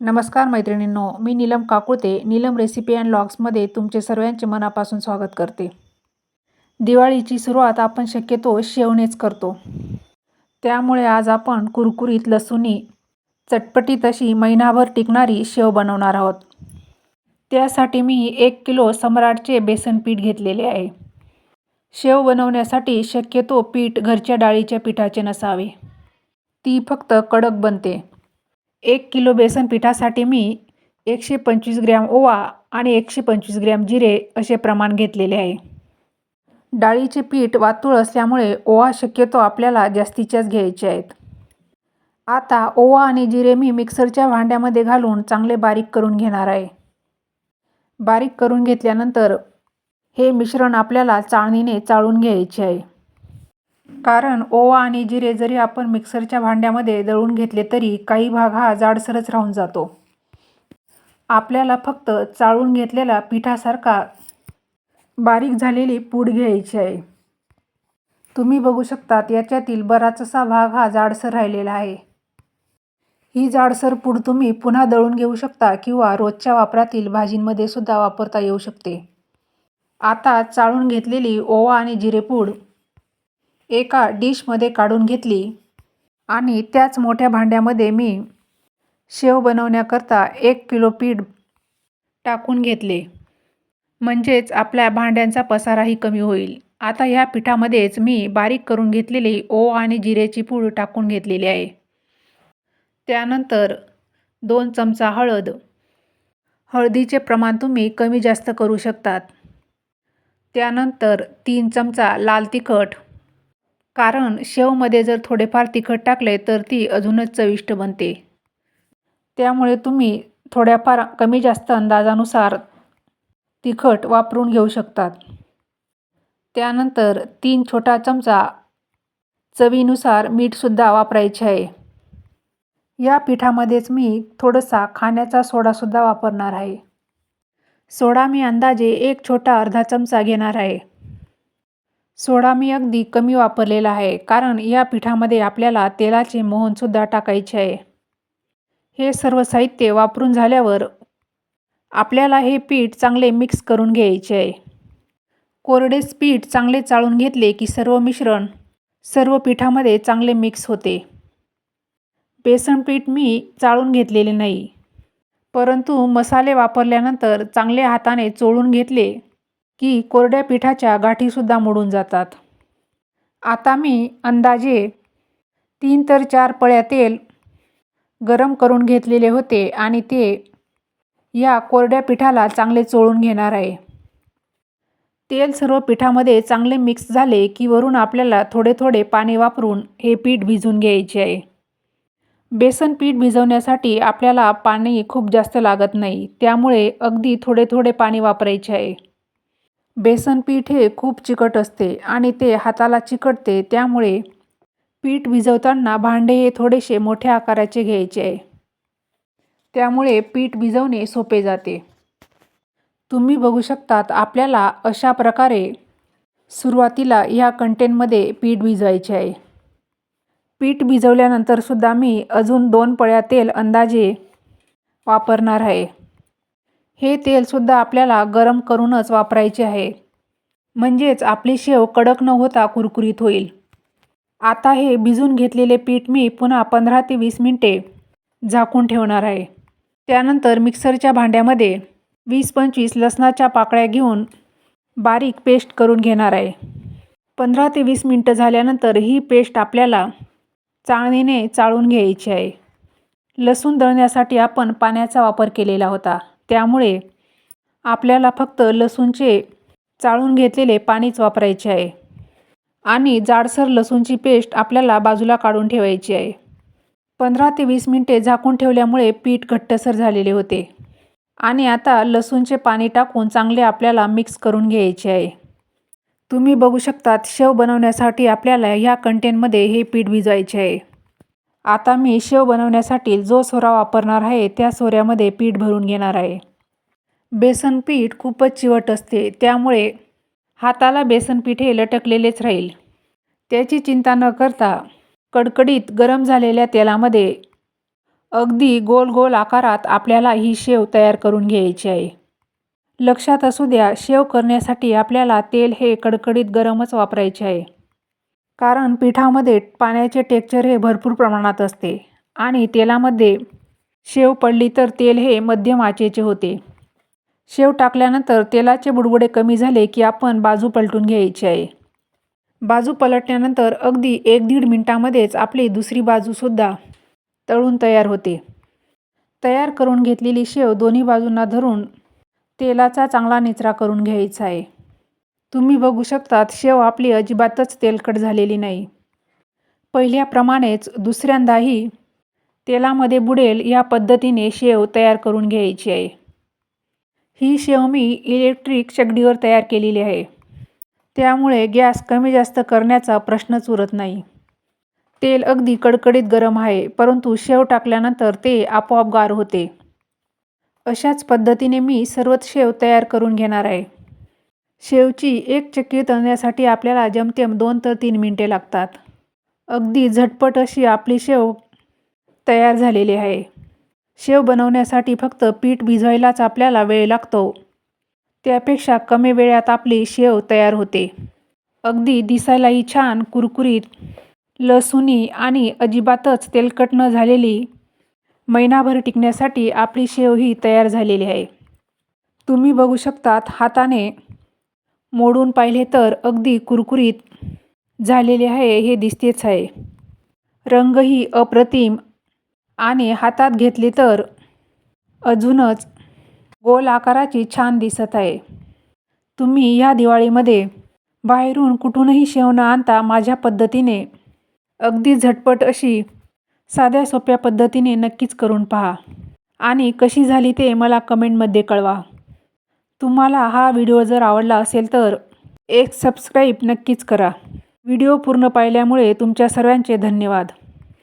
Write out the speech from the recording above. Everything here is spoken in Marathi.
नमस्कार मैत्रिणींनो मी नीलम काकुळते. नीलम रेसिपी अँड लॉग्समध्ये तुमचे सर्वांचे मनापासून स्वागत करते. दिवाळीची सुरुवात आपण शक्यतो शेवनेच करतो. त्यामुळे आज आपण कुरकुरीत लसूणी चटपटीत अशी महिनाभर टिकणारी शेव बनवणार आहोत. त्यासाठी मी एक किलो सम्राटचे बेसन पीठ घेतलेले आहे. शेव बनवण्यासाठी शक्यतो पीठ घरच्या डाळीच्या पिठाचे नसावे. ती फक्त कडक बनते. एक किलो बेसन पिठासाठी मी एकशे पंचवीस ग्रॅम ओवा आणि एकशे पंचवीस ग्रॅम जिरे असे प्रमाण घेतलेले आहे. डाळीचे पीठ वातूळ असल्यामुळे ओवा शक्यतो आपल्याला जास्तीच्याच घ्यायचे आहेत. आता ओवा आणि जिरे मी मिक्सरच्या भांड्यामध्ये घालून चांगले बारीक करून घेणार आहे. बारीक करून घेतल्यानंतर हे मिश्रण आपल्याला चाळणीने चाळून घ्यायचे आहे. कारण ओवा आणि जिरे जरी आपण मिक्सरच्या भांड्यामध्ये दळून घेतले तरी काही भाग हा जाडसरच राहून जातो. आपल्याला फक्त चाळून घेतलेला पिठासारखा बारीक झालेली पूड घ्यायची आहे. तुम्ही बघू शकतात याच्यातील बराचसा भाग हा जाडसर राहिलेला आहे. ही जाडसर पूड तुम्ही पुन्हा दळून घेऊ शकता किंवा रोजच्या वापरातील भाजींमध्ये सुद्धा वापरता येऊ शकते. आता चाळून घेतलेली ओवा आणि जिरेपूड एका डिशमध्ये काढून घेतली. आणि त्याच मोठ्या भांड्यामध्ये मी शेव बनवण्याकरता एक किलो पीठ टाकून घेतले. म्हणजेच आपल्या भांड्यांचा पसाराही कमी होईल. आता ह्या पिठामध्येच मी बारीक करून घेतलेली ओ आणि जिरेची पूड टाकून घेतलेली आहे. त्यानंतर दोन चमचा हळद. हळदीचे प्रमाण तुम्ही कमी जास्त करू शकतात. त्यानंतर तीन चमचा लाल तिखट. कारण शेवमध्ये जर थोडेफार तिखट टाकले तर ती अजूनच चविष्ट बनते. त्यामुळे तुम्ही थोड्याफार कमी जास्त अंदाजानुसार तिखट वापरून घेऊ शकतात. त्यानंतर तीन छोटा चमचा चवीनुसार मीठसुद्धा वापरायचे आहे. या पिठामध्येच मी थोडासा खाण्याचा सोडासुद्धा वापरणार आहे. सोडा मी अंदाजे एक छोटा अर्धा चमचा घेणार आहे. सोडा मी अगदी कमी वापरलेला आहे कारण या पिठामध्ये आपल्याला तेलाचे मोहनसुद्धा टाकायचे आहे. हे सर्व साहित्य वापरून झाल्यावर आपल्याला हे पीठ चांगले मिक्स करून घ्यायचे आहे. कोरडेच पीठ चांगले चाळून घेतले की सर्व मिश्रण सर्व पिठामध्ये चांगले मिक्स होते. बेसन पीठ मी चाळून घेतलेले नाही परंतु मसाले वापरल्यानंतर चांगले हाताने चोळून घेतले की कोरड्या पिठाच्या गाठीसुद्धा मोडून जातात. आता मी अंदाजे तीन तर चार पळ्या तेल गरम करून घेतलेले होते आणि ते या कोरड्या पिठाला चांगले चोळून घेणार आहे. तेल सर्व पिठामध्ये चांगले मिक्स झाले की वरून आपल्याला थोडे थोडे पाणी वापरून हे पीठ भिजून घ्यायचे आहे. बेसन पीठ भिजवण्यासाठी आपल्याला पाणी खूप जास्त लागत नाही त्यामुळे अगदी थोडे थोडे पाणी वापरायचे आहे. बेसन पीठ हे खूप चिकट असते आणि ते हाताला चिकटते त्यामुळे पीठ भिजवताना भांडे हे थोडेसे मोठ्या आकाराचे घ्यायचे. आहे त्यामुळे पीठ भिजवणे सोपे जाते. तुम्ही बघू शकतात आपल्याला अशा प्रकारे सुरुवातीला ह्या कंटेनमध्ये पीठ भिजवायचे आहे. पीठ भिजवल्यानंतरसुद्धा मी अजून दोन पळ्या तेल अंदाजे वापरणार आहे. हे तेलसुद्धा आपल्याला गरम करूनच वापरायचे आहे. म्हणजेच आपली शेव कडक न होता कुरकुरीत होईल. आता हे भिजून घेतलेले पीठ मी पुन्हा पंधरा ते वीस मिनटे झाकून ठेवणार आहे. त्यानंतर मिक्सरच्या भांड्यामध्ये वीस पंचवीस लसणाच्या पाकळ्या घेऊन बारीक पेस्ट करून घेणार आहे. पंधरा ते वीस मिनटं झाल्यानंतर ही पेस्ट आपल्याला चाळणीने चाळून घ्यायची आहे. लसूण दळण्यासाठी आपण पाण्याचा वापर केलेला होता. त्यामुळे आपल्याला फक्त लसूणचे चाळून घेतलेले पाणीच वापरायचे आहे. आणि जाडसर लसूणची पेस्ट आपल्याला बाजूला काढून ठेवायची आहे. पंधरा ते वीस मिनटे झाकून ठेवल्यामुळे पीठ घट्टसर झालेले होते. आणि आता लसूणचे पाणी टाकून चांगले आपल्याला मिक्स करून घ्यायचे आहे. तुम्ही बघू शकतात शेव बनवण्यासाठी आपल्याला ह्या कंटेनमध्ये हे पीठ भिजवायचे आहे. आता मी शेव बनवण्यासाठी जो सोरा वापरणार आहे त्या सोऱ्यामध्ये पीठ भरून घेणार आहे. बेसन पीठ खूपच चिवट असते त्यामुळे हाताला बेसन पीठ हे लटकलेलेच राहील. त्याची चिंता न करता कडकडीत गरम झालेल्या तेलामध्ये अगदी गोल गोल आकारात आपल्याला ही शेव तयार करून घ्यायची आहे. लक्षात असू द्या शेव करण्यासाठी आपल्याला तेल हे कडकडीत गरमच वापरायचे आहे. कारण पिठामध्ये पाण्याचे टेक्चर हे भरपूर प्रमाणात असते आणि तेलामध्ये शेव पडली तर तेल हे मध्यम आचेचे होते. शेव टाकल्यानंतर तेलाचे बुडबुडे कमी झाले की आपण बाजू पलटून घ्यायची आहे. बाजू पलटल्यानंतर अगदी एक दीड मिनटामध्येच आपली दुसरी बाजूसुद्धा तळून तयार होते. तयार करून घेतलेली शेव दोन्ही बाजूंना धरून तेलाचा चांगला निचरा करून घ्यायचा आहे. तुम्ही बघू शकतात शेव आपली अजिबातच तेलकट झालेली नाही. पहिल्याप्रमाणेच दुसऱ्यांदाही तेलामध्ये बुडेल या पद्धतीने शेव तयार करून घ्यायची आहे. ही शेव मी इलेक्ट्रिक शेगडीवर तयार केलेली आहे. त्यामुळे गॅस कमी जास्त करण्याचा प्रश्नच उरत नाही. तेल अगदी कडकडीत गरम आहे परंतु शेव टाकल्यानंतर ते आपोआप गार होते. अशाच पद्धतीने मी सर्वच शेव तयार करून घेणार आहे. शेवची एक चक्की तळण्यासाठी आपल्याला जमतेम दोन तर तीन मिनटे लागतात. अगदी झटपट अशी आपली शेव तयार झालेली आहे. शेव बनवण्यासाठी फक्त पीठ भिजवायलाच आपल्याला वेळ लागतो. त्यापेक्षा कमी वेळात आपली शेव तयार होते. अगदी दिसायलाही छान कुरकुरीत लसुणी आणि अजिबातच तेलकट न झालेली महिनाभर टिकण्यासाठी आपली शेव ही तयार झालेली आहे. तुम्ही बघू शकतात हाताने मोडून पाहिले तर अगदी कुरकुरीत झालेले आहे हे दिसतेच आहे. रंगही अप्रतिम आणि हातात घेतली तर अजूनच गोल आकाराची छान दिसत आहे. तुम्ही ह्या दिवाळीमध्ये बाहेरून कुठूनही शेव न आणता माझ्या पद्धतीने अगदी झटपट अशी साध्या सोप्या पद्धतीने नक्कीच करून पहा. आणि कशी झाली ते मला कमेंटमध्ये कळवा. तुम्हाला हा व्हिडिओ जर आवडला असेल तर एक सबस्क्राईब नक्कीच करा. व्हिडिओ पूर्ण पाहिल्यामुळे तुमच्या सर्वांचे धन्यवाद.